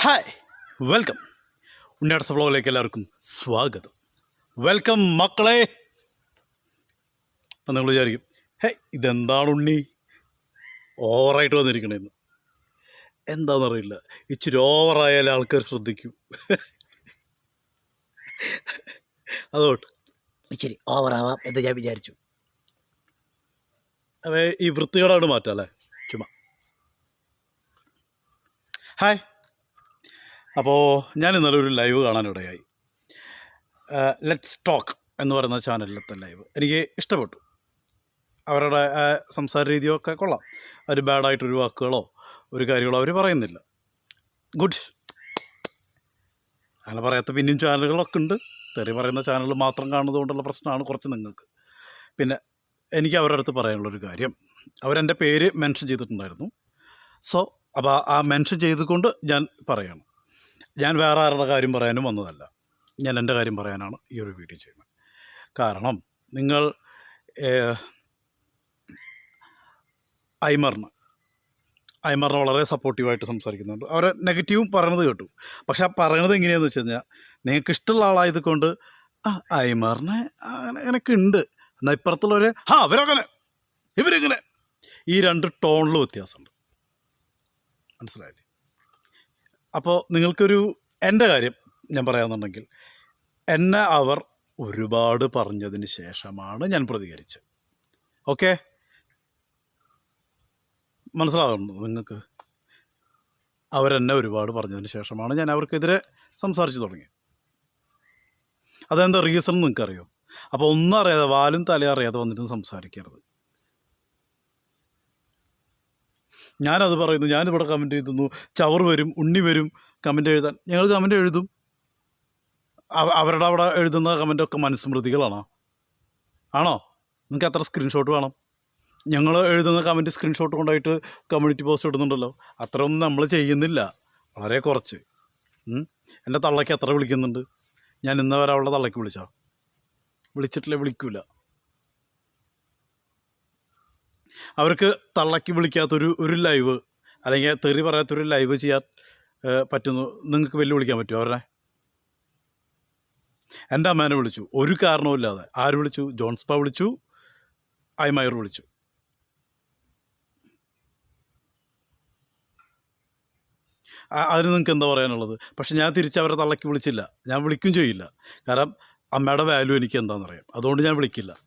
Hi welcome ഉണ്ണിയാടസ് വ്ളോഗിലേക്ക് എല്ലാവർക്കും സ്വാഗതം. വെൽക്കം മക്കളെ. അപ്പം നിങ്ങൾ വിചാരിക്കും ഹേ ഇതെന്താണ് ഉണ്ണി? ഓവറായിട്ട് വന്നിരിക്കണേന്ന് എന്താണെന്നറിയില്ല ഇച്ചിരി ഓവറായാലും ആൾക്കാർ ശ്രദ്ധിക്കും. അതുകൊണ്ട് ഇച്ചിരി ഓവറാവാം എന്ന് ഞാൻ വിചാരിച്ചു. അവ ഈ വൃത്തികേടാണ് മാറ്റാം അല്ലേ? ചുമ്മാ. ഹായ് അപ്പോൾ ഞാൻ ഇന്നലെ ഒരു ലൈവ് കാണാനിടയായി. ലെറ്റ്സ് ടോക്ക് എന്ന് പറയുന്ന ചാനലിലത്തെ ലൈവ് എനിക്ക് ഇഷ്ടപ്പെട്ടു. അവരുടെ സംസാര രീതിയോ ഒക്കെ കൊള്ളാം. ഒരു ബാഡായിട്ടൊരു വാക്കുകളോ ഒരു കാര്യങ്ങളോ അവർ പറയുന്നില്ല. ഗുഡ് അങ്ങനെ പറയാത്ത പിന്നെയും ചാനലുകളൊക്കെ ഉണ്ട്. തെറി പറയുന്ന ചാനൽ മാത്രം കാണുന്നതുകൊണ്ടുള്ള പ്രശ്നമാണ് കുറച്ച് നിങ്ങൾക്ക്. പിന്നെ എനിക്ക് അവരുടെ അടുത്ത് പറയാനുള്ളൊരു കാര്യം. അവരെന്റെ പേര് മെൻഷൻ ചെയ്തിട്ടുണ്ടായിരുന്നു. സോ അപ്പോൾ ആ മെൻഷൻ ചെയ്തുകൊണ്ട് ഞാൻ പറയണം. ഞാൻ വേറെ ആരുടെ കാര്യം പറയാനും വന്നതല്ല. ഞാൻ എന്റെ കാര്യം പറയാനാണ് ഈ ഒരു വീഡിയോ ചെയ്യുന്നത്. കാരണം നിങ്ങൾ ഐമറിന് ഐമറിന് വളരെ സപ്പോർട്ടീവായിട്ട് സംസാരിക്കുന്നുണ്ട്. അവരെ നെഗറ്റീവും പറയണത് കേട്ടു. പക്ഷെ ആ പറയണത് എങ്ങനെയാണെന്ന് വെച്ച് കഴിഞ്ഞാൽ നിങ്ങൾക്ക് ഇഷ്ടമുള്ള ആളായത് കൊണ്ട് ആ ഐമറിനെ അങ്ങനെ അങ്ങനെയൊക്കെ ഉണ്ട്. എന്നാൽ ഇപ്പുറത്തുള്ളവർ ആ അവരങ്ങനെ ഇവരിങ്ങനെ. ഈ രണ്ട് ടോണിലും വ്യത്യാസമുണ്ട്. മനസ്സിലായില്ലേ? അപ്പോൾ നിങ്ങൾക്കൊരു എന്റെ കാര്യം ഞാൻ പറയാമെന്നുണ്ടെങ്കിൽ എന്നെ അവർ ഒരുപാട് പറഞ്ഞതിന് ശേഷമാണ് ഞാൻ പ്രതികരിച്ചത്. ഓക്കെ? മനസ്സിലാകുന്നു നിങ്ങൾക്ക്? അവരെന്നെ ഒരുപാട് പറഞ്ഞതിന് ശേഷമാണ് ഞാൻ അവർക്കെതിരെ സംസാരിച്ചു തുടങ്ങിയത്. അതെന്താ റീസൺ നിങ്ങൾക്കറിയോ? അപ്പോൾ ഒന്നും അറിയാതെ വാലും തലയും അറിയാതെ വന്നിട്ട് സംസാരിക്കരുത്. ഞാനത് പറയുന്നു ഞാനിവിടെ കമന്റ് എഴുതുന്നു ചവർ വരും ഉണ്ണി വരും കമന്റ് എഴുതാൻ. ഞങ്ങൾ കമന്റ് എഴുതും. അവരുടെ അവിടെ എഴുതുന്ന കമന്റൊക്കെ മനുസ്മൃതികളാണോ ആണോ? നിങ്ങൾക്ക് എത്ര സ്ക്രീൻഷോട്ട് വേണം? ഞങ്ങൾ എഴുതുന്ന കമന്റ് സ്ക്രീൻഷോട്ട് കൊണ്ടായിട്ട് കമ്മ്യൂണിറ്റി പോസ്റ്റ് ഇടുന്നുണ്ടല്ലോ. അത്രയൊന്നും നമ്മൾ ചെയ്യുന്നില്ല. വളരെ കുറച്ച്. എന്റെ തള്ളയ്ക്ക് എത്ര വിളിക്കുന്നുണ്ട്? ഞാൻ ഇന്ന് വരെ അവളുടെ തള്ളയ്ക്ക് വിളിച്ചോ വിളിച്ചിട്ടില്ല? വിളിക്കൂല. അവർക്ക് തള്ളക്കി വിളിക്കാത്തൊരു ഒരു ലൈവ് അല്ലെങ്കിൽ തെറി പറയാത്തൊരു ലൈവ് ചെയ്യാൻ പറ്റുന്നു. നിങ്ങൾക്ക് വെല്ലുവിളിക്കാൻ പറ്റുമോ അവരെ? എന്റെ അമ്മേനെ വിളിച്ചു. ഒരു കാരണവുമില്ലാതെ ആര് വിളിച്ചു? ജോൺസ്പ വിളിച്ചു. ഐമയർ വിളിച്ചു. അതിന് നിങ്ങൾക്ക് എന്താ പറയാനുള്ളത്? പക്ഷെ ഞാൻ തിരിച്ച് അവരെ തള്ളക്കി വിളിച്ചില്ല. ഞാൻ വിളിക്കും ചെയ്യില്ല. കാരണം അമ്മയുടെ വാല്യൂ എനിക്ക് എന്താണെന്നറിയാം. അതുകൊണ്ട് ഞാൻ വിളിക്കില്ല.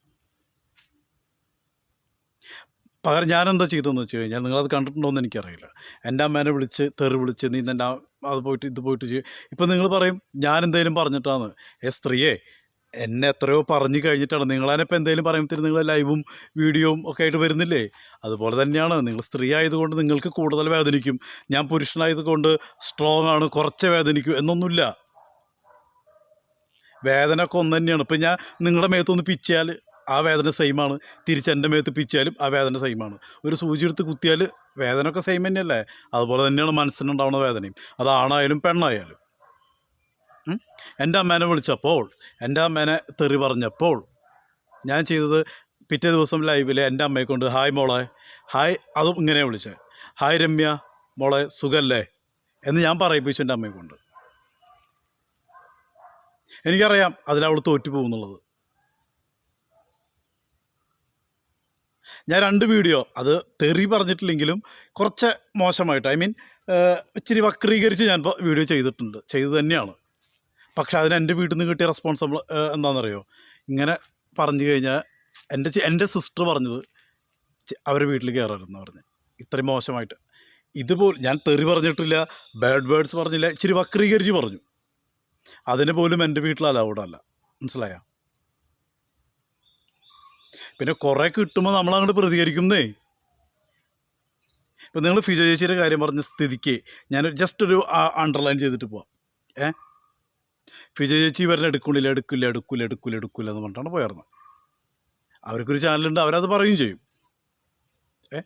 പകരം ഞാനെന്താ ചെയ്തതെന്ന് വെച്ച് കഴിഞ്ഞാൽ നിങ്ങളത് കണ്ടിട്ടുണ്ടോയെന്ന് എനിക്കറിയില്ല. എന്റെ അമ്മേനെ വിളിച്ച് തെറി വിളിച്ച് നീ എന്റെ അത് പോയിട്ട് ഇത് പോയിട്ട് ചെയ്യും. ഇപ്പം നിങ്ങൾ പറയും ഞാൻ എന്തെങ്കിലും പറഞ്ഞിട്ടാണ് ഏ സ്ത്രീയെ എന്നെ എത്രയോ പറഞ്ഞു കഴിഞ്ഞിട്ടാണ്. നിങ്ങളതിനിപ്പോൾ എന്തെങ്കിലും പറയുമ്പോൾ നിങ്ങൾ ലൈവും വീഡിയോയും ഒക്കെ ആയിട്ട് വരുന്നില്ലേ? അതുപോലെ തന്നെയാണ്. നിങ്ങൾ സ്ത്രീ ആയതുകൊണ്ട് നിങ്ങൾക്ക് കൂടുതൽ വേദനിക്കും. ഞാൻ പുരുഷനായതുകൊണ്ട് സ്ട്രോങ് ആണ് കുറച്ച് വേദനിക്കും എന്നൊന്നുമില്ല. വേദന ഒന്ന് തന്നെയാണ്. ഇപ്പം ഞാൻ നിങ്ങളുടെ മേത്തൊന്ന് പിച്ചാൽ ആ വേദന സെയിമാണ് തിരിച്ച് എന്റെ മേത്ത് പിച്ചാലും ആ വേദന സെയിമാണ് ഒരു സൂചി എടുത്ത് കുത്തിയാൽ വേദന ഒക്കെ സെയിം തന്നെയല്ലേ? അതുപോലെ തന്നെയാണ് മനസ്സിനുണ്ടാവുന്ന വേദനയും. അത് ആണായാലും പെണ്ണായാലും? എന്റെ അമ്മേനെ വിളിച്ചപ്പോൾ എന്റെ അമ്മേനെ തെറി പറഞ്ഞപ്പോൾ ഞാൻ ചെയ്തത് പിറ്റേ ദിവസം ലൈവിൽ എന്റെ അമ്മയെ കൊണ്ട് ഹായ് മോളെ ഹായ് അതും ഇങ്ങനെ വിളിച്ചത് ഹായ് രമ്യ മോളെ സുഖല്ലേ? എന്ന് ഞാൻ പറയിപ്പിച്ചു എന്റെ അമ്മയെ കൊണ്ട്. എനിക്കറിയാം അതിലവൾ തോറ്റു പോകുന്നുള്ളത് ഞാൻ രണ്ട് വീഡിയോ അത് തെറി പറഞ്ഞിട്ടില്ലെങ്കിലും കുറച്ച് മോശമായിട്ട് ഐ മീൻ ഇച്ചിരി വക്രീകരിച്ച് ഞാൻ വീഡിയോ ചെയ്തിട്ടുണ്ട്. ചെയ്തു തന്നെയാണ്. പക്ഷേ അതിന് എന്റെ വീട്ടിൽ നിന്ന് കിട്ടിയ റെസ്പോൺസിബിൾ എന്താണെന്നറിയോ? ഇങ്ങനെ പറഞ്ഞു കഴിഞ്ഞാൽ എന്റെ എന്റെ സിസ്റ്റർ പറഞ്ഞത് അവരെ വീട്ടിൽ കയറരുതെന്ന് പറഞ്ഞ്. ഇത്രയും മോശമായിട്ട്. ഇതുപോലെ ഞാൻ തെറി പറഞ്ഞിട്ടില്ല ബാഡ് വേർഡ്സ് പറഞ്ഞില്ല ഇച്ചിരി വക്രീകരിച്ച് പറഞ്ഞു. അതിന് പോലും എന്റെ വീട്ടിൽ അലൗഡല്ല മനസ്സിലായ? പിന്നെ കുറേ കിട്ടുമ്പോൾ നമ്മൾ അങ്ങോട്ട് പ്രതികരിക്കുന്നേ. ഇപ്പം നിങ്ങൾ ഫിജോ ചേച്ചിയുടെ കാര്യം പറഞ്ഞ സ്ഥിതിക്ക് ഞാൻ ജസ്റ്റ് ഒരു അണ്ടർലൈൻ ചെയ്തിട്ട് പോവാം. ഏ? ഫിജോ ചേച്ചി വരണ എടുക്കുന്നില്ല എടുക്കില്ല എടുക്കില്ല എടുക്കില്ല എടുക്കില്ല എന്ന് പറഞ്ഞിട്ടാണ് പോയിരുന്നത്. അവർക്കൊരു ചാനലുണ്ട് അവരത് പറയും ചെയ്യും. ഏ?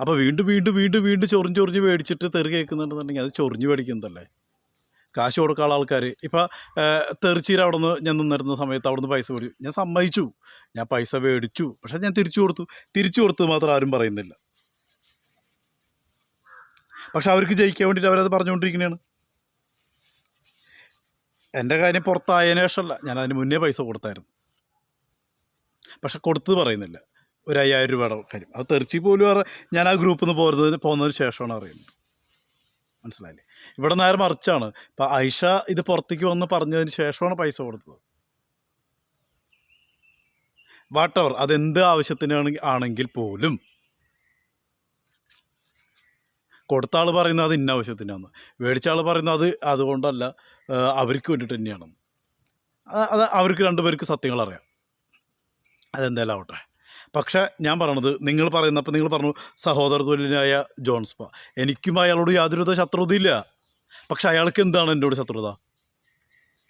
അപ്പോൾ വീണ്ടും വീണ്ടും വീണ്ടും വീണ്ടും ചൊറിഞ്ഞ് ചൊറിഞ്ഞ് മേടിച്ചിട്ട് തെറി കേൾക്കുന്നുണ്ടെന്നുണ്ടെങ്കിൽ അത് ചൊറിഞ്ഞ് മേടിക്കുന്നതല്ലേ? കാശ് കൊടുക്കാനുള്ള ആൾക്കാർ ഇപ്പോൾ തെറിച്ചീര അവിടെ നിന്ന് ഞാൻ നിന്നിരുന്ന സമയത്ത് അവിടെ നിന്ന് പൈസ മേടിച്ചു ഞാൻ സമ്മതിച്ചു. ഞാൻ പൈസ മേടിച്ചു പക്ഷേ ഞാൻ തിരിച്ചു കൊടുത്തു. തിരിച്ചു കൊടുത്തത് മാത്രം ആരും പറയുന്നില്ല. പക്ഷെ അവർക്ക് ജയിക്കാൻ വേണ്ടിയിട്ട് അവരത് പറഞ്ഞുകൊണ്ടിരിക്കുന്നതാണ് എന്റെ കാര്യം പുറത്തായതിനു ശേഷമല്ല ഞാൻ അതിന് മുന്നേ പൈസ കൊടുത്തായിരുന്നു. പക്ഷെ കൊടുത്തത് പറയുന്നില്ല. ഒരു അയ്യായിരം രൂപയുടെ കാര്യം. അത് തെറിച്ചി പോലും ഞാൻ ആ ഗ്രൂപ്പിൽ നിന്ന് പോരുന്നതിന് പോകുന്നതിന് ശേഷമാണ് അറിയുന്നത്. മനസ്സിലായില്ലേ? ഇവിടെ നേരെ മറിച്ചാണ്? ഇപ്പൊ ഐഷ ഇത് പുറത്തേക്ക് വന്ന് പറഞ്ഞതിന് ശേഷമാണ് പൈസ കൊടുത്തത്. വാട്ടവർ അതെന്ത് ആവശ്യത്തിനാണ് ആണെങ്കിൽ പോലും. കൊടുത്ത ആൾ പറയുന്നത് അത് ഇന്ന ആവശ്യത്തിനാണ് മേടിച്ച ആൾ പറയുന്നത് അത് അതുകൊണ്ടല്ല അവർക്ക് വേണ്ടിയിട്ട് തന്നെയാണെന്ന്. അത് അവർക്ക് രണ്ടുപേർക്ക് സത്യങ്ങൾ അറിയാം അതെന്തായാലും ആവട്ടെ. പക്ഷേ ഞാൻ പറയണത് നിങ്ങൾ പറയുന്ന അപ്പം നിങ്ങൾ പറഞ്ഞു സഹോദര തുല്യനായ ജോൺസ്പ എനിക്കും അയാളോട് യാതൊരുവിധ ശത്രുതയില്ല. പക്ഷെ അയാൾക്ക് എന്താണ് എന്നോട് ശത്രുത?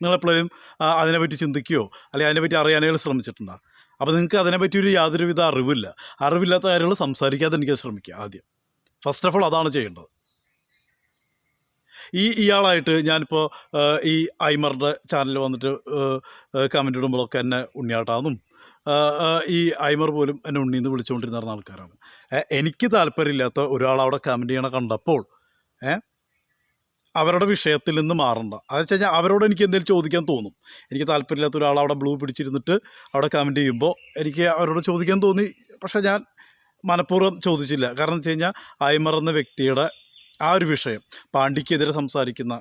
നിങ്ങളെപ്പോഴും അതിനെപ്പറ്റി ചിന്തിക്കുകയോ അല്ലെങ്കിൽ അതിനെപ്പറ്റി അറിയാനോ ശ്രമിച്ചിട്ടുണ്ടോ? അപ്പോൾ നിങ്ങൾക്ക് അതിനെപ്പറ്റി ഒരു യാതൊരുവിധ അറിവില്ല. അറിവില്ലാത്ത കാര്യങ്ങൾ സംസാരിക്കാതെ എനിക്ക് ശ്രമിക്കുക ആദ്യം. ഫസ്റ്റ് ഓഫ് ഓൾ അതാണ് ചെയ്യേണ്ടത്. ഈ ഇയാളായിട്ട് ഞാനിപ്പോൾ ഈ ഐമറുടെ ചാനലിൽ വന്നിട്ട് കമന്റ് ഇടുമ്പോഴൊക്കെ എന്നെ ഉണ്ണിയാട്ടാന്നും ഈ ഐമർ പോലും എന്നെ ഉണ്ണിന്ന് വിളിച്ചുകൊണ്ടിരുന്ന ആൾക്കാരാണ്. എനിക്ക് താല്പര്യമില്ലാത്ത ഒരാൾ അവിടെ കമന്റ് ചെയ്യണ കണ്ടപ്പോൾ അവരുടെ വിഷയത്തിൽ നിന്ന് മാറണ്ട. അത് വെച്ച് കഴിഞ്ഞാൽ അവരോട് എനിക്ക് എന്തെങ്കിലും ചോദിക്കാൻ തോന്നും. എനിക്ക് താല്പര്യമില്ലാത്ത ഒരാൾ അവിടെ ബ്ലൂ പിടിച്ചിരുന്നിട്ട് അവിടെ കമന്റ് ചെയ്യുമ്പോൾ എനിക്ക് അവരോട് ചോദിക്കാൻ തോന്നി. പക്ഷേ ഞാൻ മനഃപൂർവം ചോദിച്ചില്ല. കാരണം വെച്ച് കഴിഞ്ഞാൽ ഐമർ എന്ന വ്യക്തിയുടെ ആ ഒരു വിഷയം പാണ്ഡിക്കെതിരെ സംസാരിക്കുന്ന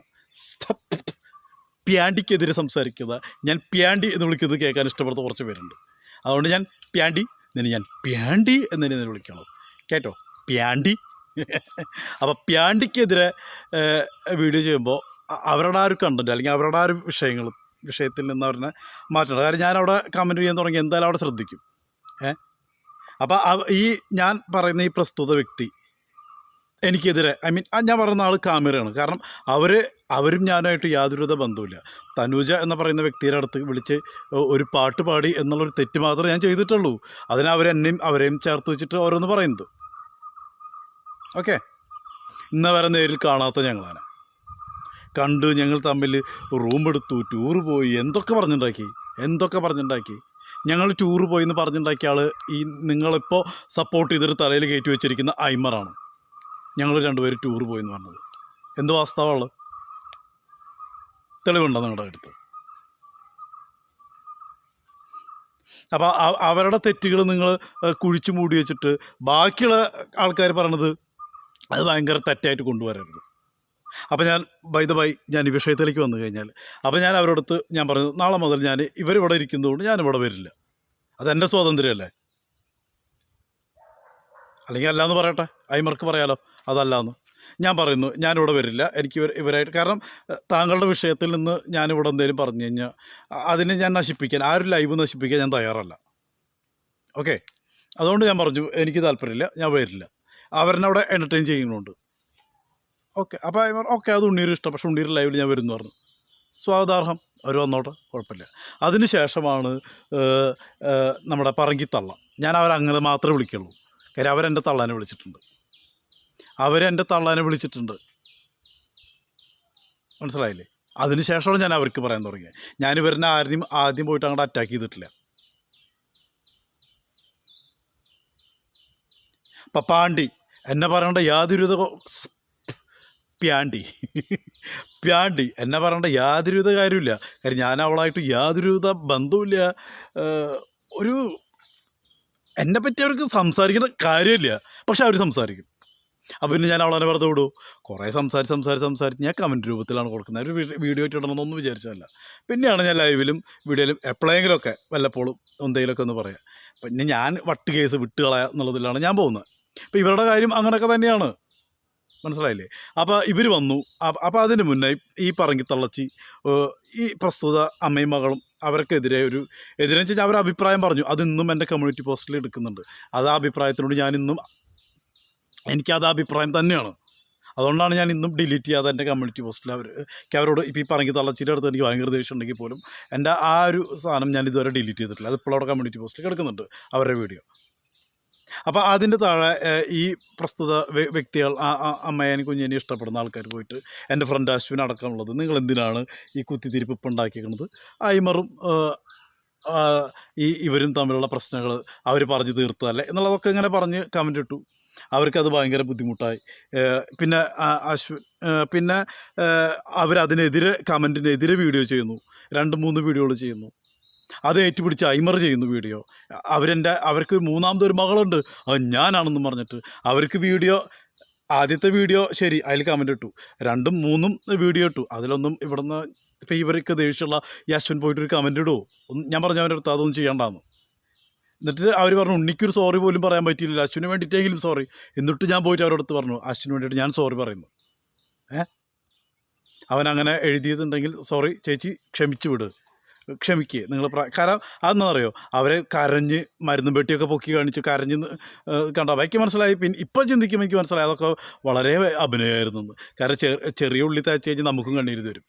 പ്യാണ്ടിക്കെതിരെ സംസാരിക്കുന്ന ഞാൻ പ്യാണ്ടി എന്ന് വിളിക്കുന്നത് കേൾക്കാൻ ഇഷ്ടപ്പെടുന്ന കുറച്ച് പേരുണ്ട്. അതുകൊണ്ട് ഞാൻ പ്യാണ്ടി നിന്നെ ഞാൻ പ്യാണ്ടി എന്ന് തന്നെ വിളിക്കണം കേട്ടോ? പ്യാണ്ടി. അപ്പോൾ പ്യാണ്ടിക്കെതിരെ വീഡിയോ ചെയ്യുമ്പോൾ അവരുടെ ആ ഒരു കണ്ടന്റ് അല്ലെങ്കിൽ അവരുടെ ആ ഒരു വിഷയങ്ങൾ വിഷയത്തിൽ നിന്ന് അവരെ മാറ്റണം. കാര്യം ഞാൻ അവിടെ കമന്റ് ചെയ്യാൻ തുടങ്ങി എന്തായാലും അവിടെ ശ്രദ്ധിക്കും. ഏ? അപ്പോൾ ഈ ഞാൻ പറയുന്ന ഈ പ്രസ്തുത വ്യക്തി എനിക്കെതിരെ ഐ മീൻ ഞാൻ പറയുന്ന ആൾ കാമിറയാണ്. കാരണം അവർ അവരും ഞാനായിട്ട് യാതൊരുവിധ ബന്ധവുമില്ല. തനൂജ എന്ന് പറയുന്ന വ്യക്തിയുടെ അടുത്ത് വിളിച്ച് ഒരു പാട്ട് പാടി എന്നുള്ളൊരു തെറ്റ് മാത്രമേ ഞാൻ ചെയ്തിട്ടുള്ളൂ. അതിന് അവരെന്നെയും അവരെയും ചേർത്ത് വെച്ചിട്ട് ഓരോന്ന് പറയുന്നത്. ഓക്കെ? ഇന്ന് വരെ നേരിൽ കാണാത്ത ഞങ്ങളാണ്. കണ്ട് ഞങ്ങൾ തമ്മിൽ റൂം എടുത്തു ടൂർ പോയി എന്തൊക്കെ പറഞ്ഞുണ്ടാക്കി? എന്തൊക്കെ പറഞ്ഞുണ്ടാക്കി? ഞങ്ങൾ ടൂർ പോയി എന്ന് പറഞ്ഞുണ്ടാക്കിയ ആൾ ഈ നിങ്ങളിപ്പോൾ സപ്പോർട്ട് ചെയ്തിട്ട് തലയിൽ കയറ്റി വെച്ചിരിക്കുന്ന ഐമറാണ്. ഞങ്ങൾ രണ്ടുപേരും ടൂർ പോയി എന്ന് പറഞ്ഞത്. എന്ത് വാസ്തവമുള്ളത് തെളിവുണ്ടോ നിങ്ങളുടെ അടുത്ത്? അപ്പോൾ അവരുടെ തെറ്റുകൾ നിങ്ങൾ കുഴിച്ചു മൂടി വെച്ചിട്ട് ബാക്കിയുള്ള ആൾക്കാർ പറയണത് അത് ഭയങ്കര തെറ്റായിട്ട് കൊണ്ടുവരരുത്. അപ്പോൾ ഞാൻ ബൈ ദ ബൈ ഞാൻ ഈ വിഷയത്തിലേക്ക് വന്നു കഴിഞ്ഞാൽ അപ്പോൾ ഞാൻ അവരോടത്ത് ഞാൻ പറഞ്ഞു നാളെ മുതൽ ഞാൻ ഇവരിവിടെ ഇരിക്കുന്നതുകൊണ്ട് ഞാനിവിടെ വരില്ല. അതെന്റെ സ്വാതന്ത്ര്യമല്ലേ അല്ലെങ്കിൽ അല്ലയെന്ന് പറയട്ടെ അയിമർക്ക് പറയാലോ അതല്ലാന്ന്. ഞാൻ പറയുന്നു ഞാനിവിടെ വരില്ല. എനിക്ക് ഇവർ ഇവരായിട്ട് കാരണം താങ്കളുടെ വിഷയത്തിൽ നിന്ന് ഞാനിവിടെ എന്തെങ്കിലും പറഞ്ഞു കഴിഞ്ഞാൽ അതിനെ ഞാൻ നശിപ്പിക്കാൻ ആ ഒരു ലൈവ് നശിപ്പിക്കാൻ ഞാൻ തയ്യാറല്ല. ഓക്കെ? അതുകൊണ്ട് ഞാൻ പറഞ്ഞു എനിക്ക് താല്പര്യമില്ല ഞാൻ വരില്ല. അവരെന്നെ അവിടെ എന്റർടൈൻ ചെയ്യുന്നുണ്ട്. ഓക്കെ അപ്പോൾ ഐമർ ഓക്കെ അത് ഉണ്ണീർ ഇഷ്ടം പക്ഷേ ഉണ്ണീർ ലൈവിൽ ഞാൻ വരുന്നു പറഞ്ഞു. സ്വാഗതാർഹം അവർ വന്നോട്ടെ കുഴപ്പമില്ല. അതിന് ശേഷമാണ് നമ്മുടെ പറങ്കിത്തള്ള. ഞാൻ അവരങ്ങനെ മാത്രമേ വിളിക്കുള്ളൂ. കാര്യം അവരെന്റെ തള്ളാനെ വിളിച്ചിട്ടുണ്ട്. അവരെന്റെ തള്ളാനെ വിളിച്ചിട്ടുണ്ട്. മനസ്സിലായില്ലേ? അതിന് ശേഷമാണ് ഞാൻ അവർക്ക് പറയാൻ തുടങ്ങിയത്. ഞാൻ ഇവരിനെ ആരെയും ആദ്യം പോയിട്ട് അങ്ങോട്ട് അറ്റാക്ക് ചെയ്തിട്ടില്ല. അപ്പം പാണ്ടി എന്നെ പറയേണ്ട യാതൊരുവിധ പ്യാണ്ടി. പ്യാണ്ടി എന്നെ പറയേണ്ട യാതൊരുവിധ കാര്യമില്ല കാര്യം ഞാൻ അവളായിട്ട് യാതൊരുവിധ ബന്ധവുമില്ല. ഒരു എന്നെ പറ്റി അവർക്ക് സംസാരിക്കേണ്ട കാര്യമില്ല. പക്ഷെ അവർ സംസാരിക്കും. അപ്പം പിന്നെ ഞാൻ അവളെ വെറുതെ വിടൂ. കുറേ സംസാരിച്ച് സംസാരിച്ച് സംസാരിച്ച് ഞാൻ കമന്റ് രൂപത്തിലാണ് കൊടുക്കുന്നത്. ഒരു വീഡിയോ ആയിട്ട് വിചാരിച്ചതല്ല. പിന്നെയാണ് ഞാൻ ലൈവിലും വീഡിയോയിലും എപ്പോഴെങ്കിലുമൊക്കെ വല്ലപ്പോഴും എന്തെങ്കിലുമൊക്കെ ഒന്ന് പറയാം. പിന്നെ ഞാൻ വട്ട് കേസ് വിട്ടുകളയാ എന്നുള്ളതിലാണ് ഞാൻ പോകുന്നത്. അപ്പോൾ ഇവരുടെ കാര്യം അങ്ങനെയൊക്കെ തന്നെയാണ്. മനസ്സിലായില്ലേ? അപ്പോൾ ഇവർ വന്നു. അപ്പോൾ അതിന് മുന്നേ ഈ പറങ്കി തള്ളച്ചി ഈ പ്രസ്തുത അമ്മയും മകളും അവർക്കെതിരെ ഒരു എതിരെ വെച്ചാൽ അവർ അഭിപ്രായം പറഞ്ഞു. അത് ഇന്നും എന്റെ കമ്മ്യൂണിറ്റി പോസ്റ്റിൽ എടുക്കുന്നുണ്ട്. അത് ആ അഭിപ്രായത്തിനോട് ഞാൻ ഇന്നും എനിക്കത് അഭിപ്രായം തന്നെയാണ്. അതുകൊണ്ടാണ് ഞാൻ ഇന്നും ഡിലീറ്റ് ചെയ്യാതെ എന്റെ കമ്മ്യൂണിറ്റി പോസ്റ്റിൽ അവർ അവരോട് ഇപ്പോൾ ഈ പറഞ്ഞ തള്ളച്ചിന്റെ അടുത്ത് എനിക്ക് ഭയങ്കര ദേഷ്യം ഉണ്ടെങ്കിൽ പോലും എന്റെ ആ ഒരു സാധനം ഞാൻ ഇതുവരെ ഡിലീറ്റ് ചെയ്തിട്ടില്ല. അത് ഇപ്പോൾ അവിടെ കമ്മ്യൂണിറ്റി പോസ്റ്റിൽ കിടക്കുന്നുണ്ട് അവരുടെ വീഡിയോ അപ്പോൾ അതിന്റെ താഴെ ഈ പ്രസ്തുത വ്യക്തികൾ അമ്മേനെ കുഞ്ഞിനെ ഇഷ്ടപ്പെടുന്ന ആൾക്കാർ പോയിട്ട് എന്റെ ഫ്രണ്ട് അശ്വിൻ അടക്കമുള്ളത് നിങ്ങൾ എന്തിനാണ് ഈ കുത്തിത്തിരിപ്പ് ഇപ്പം ഉണ്ടാക്കിയിരിക്കുന്നത് ഐമറും ഈ ഇവരും തമ്മിലുള്ള പ്രശ്നങ്ങൾ അവർ പറഞ്ഞു തീർത്തതല്ലേ? എന്നുള്ളതൊക്കെ ഇങ്ങനെ പറഞ്ഞ് കമന്റ് ഇട്ടു. അവർക്കത് ഭയങ്കര ബുദ്ധിമുട്ടായി. പിന്നെ അശ്വ പിന്നെ അവരതിനെതിരെ കമന്റിനെതിരെ വീഡിയോ ചെയ്യുന്നു. രണ്ട് മൂന്ന് വീഡിയോകൾ ചെയ്യുന്നു. അത് ഏറ്റുപിടിച്ച് ഐമർ ചെയ്യുന്നു വീഡിയോ. അവരെന്റെ അവർക്ക് മൂന്നാമതൊരു മകളുണ്ട്. അത് ഞാനാണെന്ന് പറഞ്ഞിട്ട് അവർക്ക് വീഡിയോ ആദ്യത്തെ വീഡിയോ ശരി അതിൽ കമന്റ് ഇട്ടു. രണ്ടും മൂന്നും വീഡിയോ ഇട്ടു. അതിലൊന്നും ഇവിടുന്ന് ഇപ്പോൾ ഇവർക്ക് ദേഷ്യമുള്ള ഈ അശ്വൻ പോയിട്ടൊരു കമന്റ് ഇടുമോ ഞാൻ പറഞ്ഞു അവന്റെ അടുത്ത് അതൊന്നും ചെയ്യണ്ടാന്ന്. എന്നിട്ട് അവർ പറഞ്ഞു ഉണ്ണിക്കൊരു സോറി പോലും പറയാൻ പറ്റിയില്ല. അശ്വിന് വേണ്ടിയിട്ടെങ്കിലും സോറി എന്നിട്ട് ഞാൻ പോയിട്ട് അവരോടത്ത് പറഞ്ഞു അശ്വിന് വേണ്ടിയിട്ട് ഞാൻ സോറി പറയുന്നു. ഏ? അവൻ അങ്ങനെ എഴുതിയതുണ്ടെങ്കിൽ സോറി ചേച്ചി ക്ഷമിച്ചു വിട്. ക്ഷമിക്കുക നിങ്ങൾ കാരണം അതെന്നാ അറിയോ അവരെ കരഞ്ഞ് മരുന്നും പെട്ടിയൊക്കെ പൊക്കി കാണിച്ച് കരഞ്ഞ് കണ്ടോ? എനിക്ക് മനസ്സിലായി. പിന്നെ ഇപ്പം ചിന്തിക്കുമ്പോൾ എനിക്ക് മനസ്സിലായി. അതൊക്കെ വളരെ അഭിനയമായിരുന്നു കാരണം ചെറിയ ഉള്ളി തയ്ച്ചു കഴിഞ്ഞാൽ നമുക്കും കണ്ണീര് തരും.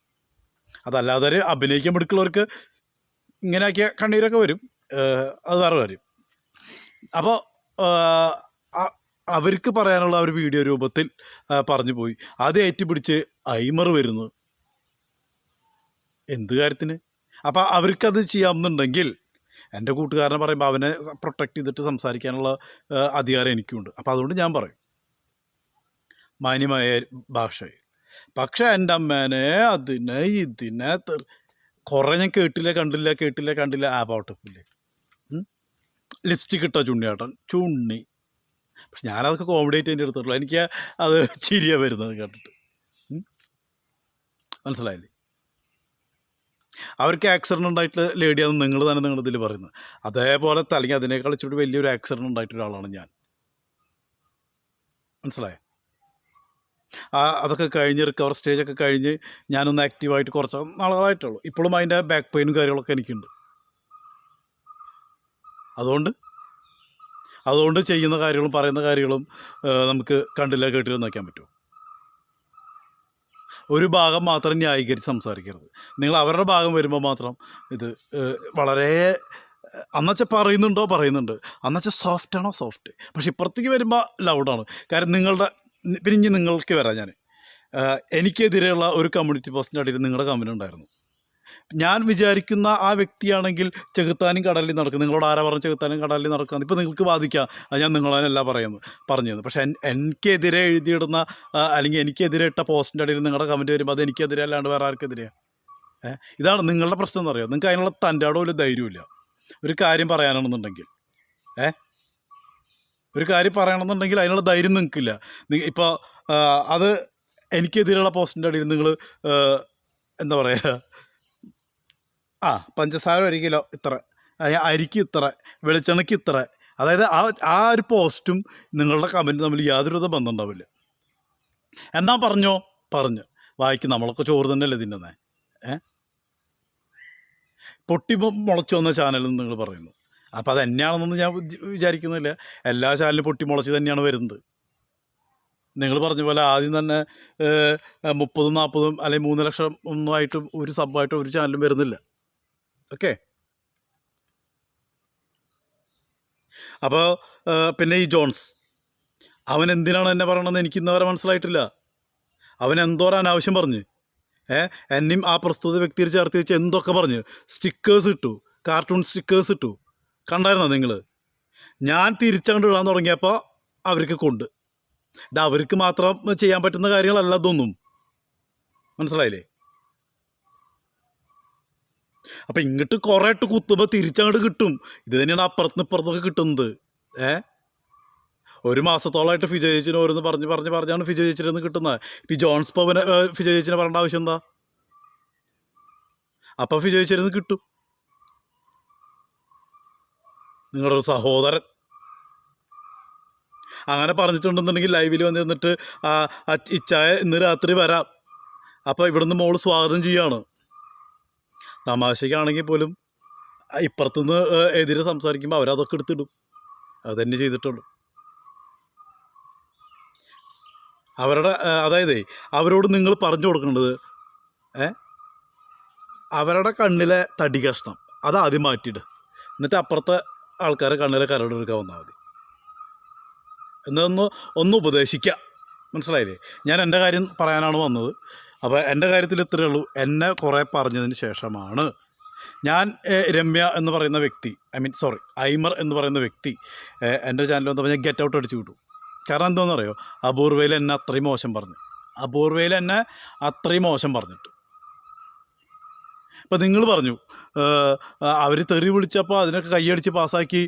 അതല്ലാതെ അഭിനയിക്കാൻ മിടുക്കുള്ളവർക്ക് ഇങ്ങനെയൊക്കെ കണ്ണീരൊക്കെ വരും. അത് വേറെ കാര്യം. അപ്പോൾ അവർക്ക് പറയാനുള്ള ഒരു വീഡിയോ രൂപത്തിൽ പറഞ്ഞു പോയി. അത് ഏറ്റുപിടിച്ച് ഐമർ വരുന്നു. എന്ത് കാര്യത്തിന്? അപ്പോൾ അവർക്കത് ചെയ്യാമെന്നുണ്ടെങ്കിൽ എന്റെ കൂട്ടുകാരനെ പറയുമ്പോൾ അവനെ പ്രൊട്ടക്റ്റ് ചെയ്തിട്ട് സംസാരിക്കാനുള്ള അധികാരം എനിക്കുണ്ട്. അപ്പോൾ അതുകൊണ്ട് ഞാൻ പറയും. മാന്യമായ ഭാഷയിൽ. പക്ഷേ എന്റെ അമ്മേനെ അതിനെ ഇതിനെ കുറേ ഞാൻ കേട്ടില്ല കണ്ടില്ല കേട്ടില്ല കണ്ടില്ല ആ പാട്ടപ്പില്ലേ ലിപ്സ്റ്റിക് ഇട്ട ചുണ്ണിയാട്ടൻ? ചുണ്ണി. പക്ഷെ ഞാനതൊക്കെ കോമഡി ആയിട്ട് എന്റെ അടുത്തുള്ളൂ. എനിക്ക് അത് ചിരിയാണ് വരുന്നത് കേട്ടിട്ട്. മനസ്സിലായില്ലേ? അവർക്ക് ആക്സിഡന്റ് ഉണ്ടായിട്ടുള്ള ലേഡിയാണെന്ന് നിങ്ങൾ തന്നെ നിങ്ങളുടെ ഇതിൽ പറയുന്നത്. അതേപോലെ അല്ലെങ്കിൽ അതിനേക്കാൾ ഇച്ചിരി വലിയൊരു ആക്സിഡന്റ് ഉണ്ടായിട്ട് ഒരാളാണ് ഞാൻ. മനസ്സിലായോ? ആ അതൊക്കെ കഴിഞ്ഞ് റിക്കവർ സ്റ്റേജൊക്കെ കഴിഞ്ഞ് ഞാനൊന്ന് ആക്റ്റീവായിട്ട് കുറച്ച് നാളുകളായിട്ടുള്ളൂ ഇപ്പോഴും അതിന്റെ ബാക്ക് പെയിനും കാര്യങ്ങളൊക്കെ എനിക്കുണ്ട്. അതുകൊണ്ട് അതുകൊണ്ട് ചെയ്യുന്ന കാര്യങ്ങളും പറയുന്ന കാര്യങ്ങളും നമുക്ക് കണ്ടില്ല കേട്ടില്ല നോക്കാൻ പറ്റുമോ? ഒരു ഭാഗം മാത്രം ന്യായീകരിച്ച് സംസാരിക്കരുത്. നിങ്ങൾ അവരുടെ ഭാഗം വരുമ്പോൾ മാത്രം ഇത് വളരെ അന്നച്ച പറയുന്നുണ്ടോ പറയുന്നുണ്ട്. അന്നച്ച സോഫ്റ്റ് ആണോ സോഫ്റ്റ്. പക്ഷെ ഇപ്പുറത്തേക്ക് വരുമ്പോൾ ലൗഡാണ് കാരണം നിങ്ങളുടെ പിന്നെ നിങ്ങൾക്ക് വരാം ഞാൻ എനിക്കെതിരെയുള്ള ഒരു കമ്മ്യൂണിറ്റി പോസ്റ്റിന്റെ അടിയിൽ നിങ്ങളുടെ കമ്പനി ഉണ്ടായിരുന്നു. ഞാൻ വിചാരിക്കുന്ന ആ വ്യക്തിയാണെങ്കിൽ ചെകുത്താനും കടലിൽ നടക്കും. നിങ്ങളോട് ആരാ പറഞ്ഞ ചെകുത്താനും കടലിൽ നടക്കുക ഇപ്പോൾ നിങ്ങൾക്ക് ബാധിക്കാം. അത് ഞാൻ നിങ്ങളതിനല്ല പറയുന്നത് പറഞ്ഞത്. പക്ഷേ എനിക്കെതിരെ എഴുതിയിടുന്ന അല്ലെങ്കിൽ എനിക്കെതിരെ ഇട്ട പോസ്റ്റിന്റെ അടിയിൽ നിങ്ങളുടെ കമന്റ് വരുമ്പോൾ അത് എനിക്കെതിരെ അല്ലാണ്ട് വേറെ ആർക്കെതിരെയാണ് ഇതാണ് നിങ്ങളുടെ പ്രശ്നം എന്ന് അറിയാം നിങ്ങൾക്ക് അതിനുള്ള തന്റെ ഒരു ധൈര്യമില്ല ഒരു കാര്യം പറയാനാണെന്നുണ്ടെങ്കിൽ. ഏ? ഒരു കാര്യം പറയണമെന്നുണ്ടെങ്കിൽ അതിനുള്ള ധൈര്യം നിങ്ങൾക്കില്ല. ഇപ്പോൾ അത് എനിക്കെതിരെയുള്ള പോസ്റ്റിന്റെ അടിയിൽ നിങ്ങൾ എന്താ പറയുക ആ പഞ്ചസാര ഒരു കിലോ ഇത്ര. അരി- അരിക്ക് ഇത്ര വെളിച്ചെണ്ണയ്ക്ക് ഇത്ര. അതായത് ആ ആ ഒരു പോസ്റ്റും നിങ്ങളുടെ കമന്റും തമ്മിൽ യാതൊരുവിധ ബന്ധം ഉണ്ടാവില്ല. എന്നാ പറഞ്ഞോ? പറഞ്ഞു. വായിക്കും നമ്മളൊക്കെ ചോറ് തന്നെയല്ലേ തിന്നുന്നേ. ഏ? പൊട്ടി മുളച്ചു വന്ന ചാനലെന്ന് നിങ്ങൾ പറയുന്നു. അപ്പോൾ അത് എന്നെയാണെന്നൊന്നും ഞാൻ വിച- വിചാരിക്കുന്നില്ല. എല്ലാ ചാനലും പൊട്ടി മുളച്ച് തന്നെയാണ് വരുന്നത്. നിങ്ങൾ പറഞ്ഞ പോലെ ആദ്യം തന്നെ മുപ്പതും നാൽപ്പതും അല്ലെങ്കിൽ മൂന്ന് ലക്ഷം ഒന്നും ആയിട്ടും ഒരു സബ്ബായിട്ടും ഒരു ചാനലും വരുന്നില്ല. ഓക്കെ. അപ്പോൾ പിന്നെ ഈ ജോൺസ്. അവൻ എന്തിനാണ് എന്നെ പറയണമെന്ന് എനിക്ക് ഇന്നവരെ മനസ്സിലായിട്ടില്ല. അവൻ എന്തോരം അനാവശ്യം പറഞ്ഞ്. ഏ എന്നെയും ആ പ്രസ്തുത വ്യക്തിയെ ചേർത്ത് വെച്ച് എന്തൊക്കെ പറഞ്ഞ്. സ്റ്റിക്കേഴ്സ് ഇട്ടു കാർട്ടൂൺ സ്റ്റിക്കേഴ്സ് ഇട്ടു. കണ്ടായിരുന്നോ നിങ്ങൾ? ഞാൻ തിരിച്ചങ്ങോട്ട് ഇടാൻ തുടങ്ങിയപ്പോൾ അവർക്ക് കൊണ്ട്. ഇത് അവർക്ക് മാത്രം ചെയ്യാൻ പറ്റുന്ന കാര്യങ്ങളല്ല ഇതൊന്നും. മനസ്സിലായില്ലേ? അപ്പം ഇങ്ങോട്ട് കുറേ ഇട്ട് കുത്തുമ്പോൾ തിരിച്ചങ്ങോട്ട് കിട്ടും. ഇത് തന്നെയാണ് അപ്പുറത്തുനിന്ന് ഇപ്പുറത്തൊക്കെ കിട്ടുന്നത്. ഏ? ഒരു മാസത്തോളമായിട്ട് ഫിജോ ചേച്ചിനെ ഓരോന്ന് പറഞ്ഞ് പറഞ്ഞ് പറഞ്ഞാണ് ഫിജോ ചേച്ചിയിൽ നിന്ന് കിട്ടുന്നത്. ഇപ്പം ജോൺസ് പവനെ ഫിജോ ചേച്ചിനെ പറയേണ്ട ആവശ്യം എന്താ? അപ്പം ഫിജോ ചേച്ചിയിൽ നിന്ന് കിട്ടും. നിങ്ങളുടെ ഒരു സഹോദരൻ. അങ്ങനെ പറഞ്ഞിട്ടുണ്ടെന്നുണ്ടെങ്കിൽ ലൈവിൽ വന്നിരുന്നിട്ട് ഇച്ചായ ഇന്ന് രാത്രി വരാം. അപ്പോൾ ഇവിടുന്ന് മോൾ സ്വാഗതം ചെയ്യാണ്. തമാശയ്ക്കാണെങ്കിൽ പോലും ഇപ്പുറത്തുനിന്ന് എതിരെ സംസാരിക്കുമ്പോൾ അവരതൊക്കെ എടുത്തിടും. അത് തന്നെ ചെയ്തിട്ടുള്ളൂ. അവരുടെ അതായത് അവരോട് നിങ്ങൾ പറഞ്ഞു കൊടുക്കേണ്ടത് ഏ അവരുടെ കണ്ണിലെ തടി കഷ്ണം അത് ആദ്യം മാറ്റിയിട്. എന്നിട്ട് അപ്പുറത്തെ ആൾക്കാരെ കണ്ണിലെ കരട് എടുക്കാൻ വന്നാൽ മതി. എന്നൊന്ന് ഒന്ന് ഉപദേശിക്കുക മനസ്സിലായില്ലേ? ഞാൻ എന്റെ കാര്യം പറയാനാണ് വന്നത്. അപ്പോൾ എന്റെ കാര്യത്തിൽ ഇത്രയേ ഉള്ളൂ. എന്നെ കുറേ പറഞ്ഞതിന് ശേഷമാണ് ഞാൻ രമ്യ എന്ന് പറയുന്ന വ്യക്തി ഐ മീൻ സോറി ഐമർ എന്ന് പറയുന്ന വ്യക്തി എന്റെ ചാനൽ വന്നപ്പോൾ ഞാൻ ഗെറ്റ് ഔട്ട് അടിച്ചു വിട്ടു. കാരണം എന്താണെന്നറിയോ അപൂർവയിൽ എന്നെ അത്രയും മോശം പറഞ്ഞു. അപൂർവയിൽ എന്നെ അത്രയും മോശം പറഞ്ഞിട്ട്. ഇപ്പം നിങ്ങൾ പറഞ്ഞു അവർ തെറി വിളിച്ചപ്പോൾ അതിനൊക്കെ കൈയടിച്ച് പാസ്സാക്കി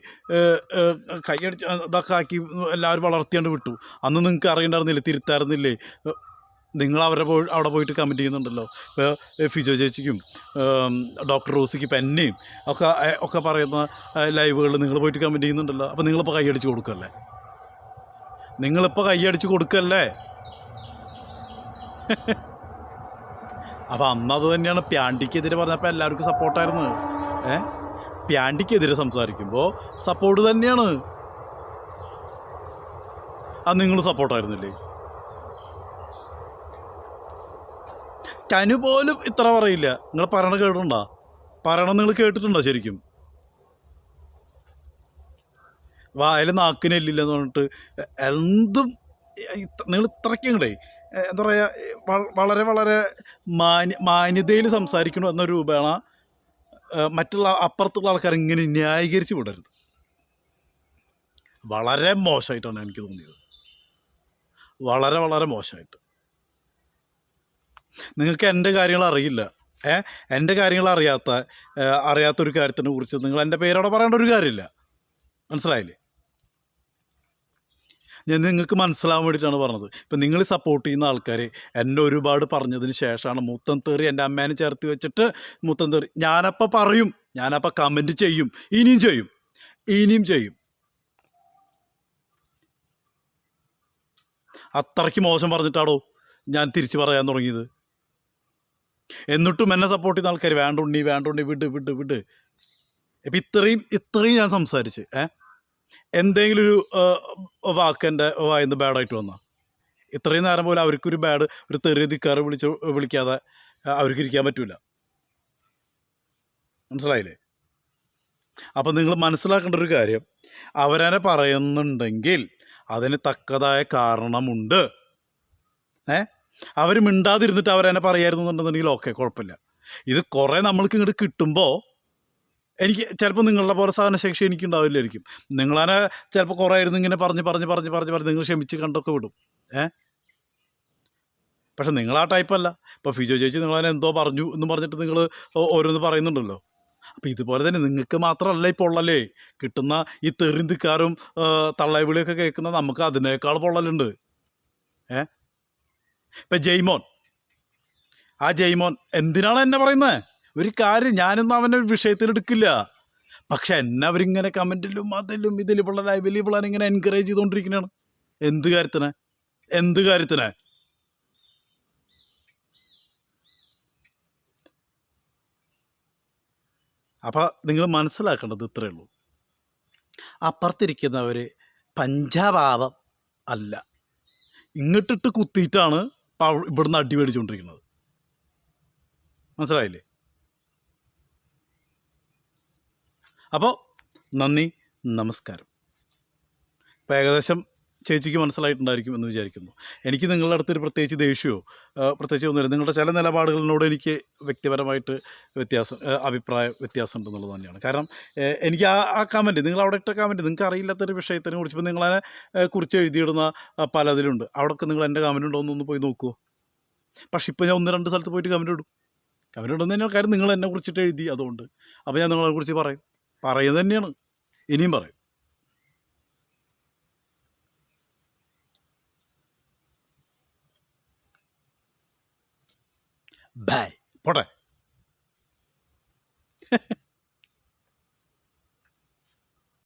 കൈയടിച്ച് ഇതൊക്കെ ആക്കി എല്ലാവരും വളർത്തിയാണ്ട് വിട്ടു. അന്ന് നിങ്ങൾക്ക് അറിയണ്ടായിരുന്നില്ലേ? തിരുത്തായിരുന്നില്ലേ? നിങ്ങൾ അവരെ പോയി അവിടെ പോയിട്ട് കമന്റ് ചെയ്യുന്നുണ്ടല്ലോ. ഫിജോ ചേച്ചിക്കും ഡോക്ടർ റോസിക്ക് ഇപ്പം ഒക്കെ ഒക്കെ പറയുന്ന ലൈവുകളിൽ നിങ്ങൾ പോയിട്ട് കമന്റ് ചെയ്യുന്നുണ്ടല്ലോ. അപ്പോൾ നിങ്ങളിപ്പോൾ കൈയടിച്ച് കൊടുക്കല്ലേ? നിങ്ങളിപ്പോൾ കൈയടിച്ച് കൊടുക്കല്ലേ? അപ്പോൾ അന്ന് അത് തന്നെയാണ്. പ്യാണ്ടിക്കെതിരെ പറഞ്ഞപ്പോൾ എല്ലാവർക്കും സപ്പോർട്ടായിരുന്നു ഏ? പ്യാണ്ടിക്കെതിരെ സംസാരിക്കുമ്പോൾ സപ്പോർട്ട് തന്നെയാണ്. അത് നിങ്ങൾ സപ്പോർട്ടായിരുന്നില്ലേ കനു പോലും ഇത്ര പറയില്ല. നിങ്ങൾ പറയണ കേട്ടിട്ടുണ്ടോ? പറയണം നിങ്ങൾ കേട്ടിട്ടുണ്ടോ ശരിക്കും? വായിൽ നാക്കിനെല്ലില്ലെന്ന് പറഞ്ഞിട്ട് എന്തും നിങ്ങൾ ഇത്രയ്ക്കങ്ങടേ എന്താ പറയുക വളരെ വളരെ മാന്യ മാന്യതയിൽ സംസാരിക്കണം എന്ന രൂപേണ മറ്റുള്ള അപ്പുറത്തുള്ള ആൾക്കാർ ഇങ്ങനെ ന്യായീകരിച്ച് വിടരുത്. വളരെ മോശമായിട്ടാണ് എനിക്ക് തോന്നിയത്. വളരെ വളരെ മോശമായിട്ട്. നിങ്ങൾക്ക് എന്റെ കാര്യങ്ങൾ അറിയില്ല. ഏ? എന്റെ കാര്യങ്ങൾ അറിയാത്ത അറിയാത്ത അറിയാത്തൊരു കാര്യത്തിനെ കുറിച്ച് നിങ്ങൾ എന്റെ പേരോടെ പറയേണ്ട ഒരു കാര്യമില്ല. മനസ്സിലായില്ലേ? ഞാൻ നിങ്ങൾക്ക് മനസ്സിലാവാൻ വേണ്ടിയിട്ടാണ് പറഞ്ഞത്. ഇപ്പം നിങ്ങൾ സപ്പോർട്ട് ചെയ്യുന്ന ആൾക്കാർ എന്നെ ഒരുപാട് പറഞ്ഞതിന് ശേഷമാണ് മുത്തം തേറി എന്റെ അമ്മേനെ ചേർത്ത് വെച്ചിട്ട് മുത്തം തേറി. ഞാനപ്പോൾ പറയും ഞാനപ്പോൾ കമന്റ് ചെയ്യും ഇനിയും ചെയ്യും ഇനിയും ചെയ്യും. അത്രയ്ക്ക് മോശം പറഞ്ഞിട്ടാണോ ഞാൻ തിരിച്ചു പറയാൻ തുടങ്ങിയത്? എന്നിട്ടും എന്നെ സപ്പോർട്ട് ചെയ്യുന്ന ആൾക്കാർ വേണ്ടുണ്ണി വേണ്ടുണ്ണി വിട് വിട് വിട്. ഇപ്പം ഇത്രയും ഇത്രയും ഞാൻ സംസാരിച്ച് ഏ? എന്തെങ്കിലും ഒരു വാക്ക് എന്റെ വായിന്ന് ബാഡായിട്ട് വന്നാൽ ഇത്രയും നേരം പോലെ അവർക്കൊരു ബാഡ് ഒരു തെറി ധിക്കാറ് വിളിച്ച് വിളിക്കാതെ അവർക്ക് ഇരിക്കാൻ പറ്റില്ല മനസ്സിലായില്ലേ? അപ്പം നിങ്ങൾ മനസ്സിലാക്കേണ്ട ഒരു കാര്യം അവരനെ പറയുന്നുണ്ടെങ്കിൽ അതിന് തക്കതായ കാരണമുണ്ട്. ഏ? അവർ മിണ്ടാതിരുന്നിട്ട് അവരെന്നെ പറയായിരുന്നുണ്ടെന്നുണ്ടെങ്കിൽ ഓക്കെ കുഴപ്പമില്ല. ഇത് കുറേ നമ്മൾക്ക് ഇങ്ങോട്ട് കിട്ടുമ്പോൾ എനിക്ക് ചിലപ്പോൾ നിങ്ങളുടെ പോലെ സഹനശേഷി എനിക്ക് ഉണ്ടാവില്ലായിരിക്കും നിങ്ങളെ ചിലപ്പോൾ കുറേ ആയിരുന്നു ഇങ്ങനെ പറഞ്ഞ് പറഞ്ഞ് പറഞ്ഞ് പറഞ്ഞ് പറഞ്ഞ് നിങ്ങൾ ക്ഷമിച്ച് കണ്ടൊക്കെ വിടും. ഏ? പക്ഷെ നിങ്ങൾ ആ ടൈപ്പല്ല ഇപ്പോൾ ഫിജോ ചേച്ചി നിങ്ങളതിനെ എന്തോ പറഞ്ഞു എന്ന് പറഞ്ഞിട്ട് നിങ്ങൾ ഓരോന്ന് പറയുന്നുണ്ടല്ലോ. അപ്പോൾ ഇതുപോലെ തന്നെ നിങ്ങൾക്ക് മാത്രമല്ല ഇപ്പോൾ ഉള്ളല്ലേ? കിട്ടുന്ന ഈ തെറിന്തിക്കാരും തള്ളവിളിയൊക്കെ കേൾക്കുന്ന നമുക്ക് അതിനേക്കാൾ പൊള്ളലുണ്ട്. ഏ? ഇപ്പം ജയ്മോൻ. ആ ജയ്മോൻ എന്തിനാണ് എന്നെ പറയുന്നത് ഒരു കാര്യം ഞാനൊന്നും അവന്റെ വിഷയത്തിൽ എടുക്കില്ല. പക്ഷെ എന്നെ അവരിങ്ങനെ കമന്റിലും അതിലും ഇതിലും പിള്ളേരായി വലിയ പിള്ളേരെ ഇങ്ങനെ എൻകറേജ് ചെയ്തുകൊണ്ടിരിക്കുന്നതാണ് എന്ത് കാര്യത്തിന്? എന്ത് കാര്യത്തിന്? അപ്പം നിങ്ങൾ മനസ്സിലാക്കേണ്ടത് ഇത്രയേ ഉള്ളൂ. അപ്പുറത്തിരിക്കുന്നവർ പഞ്ചഭാവം അല്ല. ഇങ്ങോട്ടിട്ട് കുത്തിയിട്ടാണ് ഇവിടുന്ന് അടി മേടിച്ചുകൊണ്ടിരിക്കുന്നത് മനസ്സിലായില്ലേ? അപ്പോൾ നന്ദി നമസ്കാരം. ഇപ്പോൾ ഏകദേശം ചേച്ചിക്ക് മനസ്സിലായിട്ടുണ്ടായിരിക്കും എന്ന് വിചാരിക്കുന്നു. എനിക്ക് നിങ്ങളുടെ അടുത്തൊരു പ്രത്യേകിച്ച് ദേഷ്യമോ പ്രത്യേകിച്ച് ഒന്നുമില്ല. നിങ്ങളുടെ ചില നിലപാടുകളിനോട് എനിക്ക് വ്യക്തിപരമായിട്ട് വ്യത്യാസം അഭിപ്രായ വ്യത്യാസം ഉണ്ടെന്നുള്ളത് തന്നെയാണ്. കാരണം എനിക്ക് ആ ആ കമന്റ് നിങ്ങൾ അവിടെ ഇട്ട കമന്റ് നിങ്ങൾക്ക് അറിയില്ലാത്തൊരു വിഷയത്തിനെ കുറിച്ച് ഇപ്പോൾ നിങ്ങളതിനെ കുറിച്ച് എഴുതിയിടുന്ന പലതിലുണ്ട്. അവിടെയൊക്കെ നിങ്ങൾ എന്റെ കമന്റ് ഉണ്ടോ എന്നൊന്ന് പോയി നോക്കുമോ പക്ഷേ ഇപ്പോൾ ഞാൻ ഒന്ന് രണ്ട് സ്ഥലത്ത് പോയിട്ട് കമന്റ് ഇടും. കമന്റ് ഇടുന്ന തന്നെ കാര്യം നിങ്ങൾ എന്നെ കുറിച്ചിട്ട് എഴുതി അതുകൊണ്ട്. അപ്പോൾ ഞാൻ നിങ്ങളെ കുറിച്ച് പറയും. പറയുന്നത് തന്നെയാണ്. ഇനിയും പറയും. ബൈ. പോട്ടെ.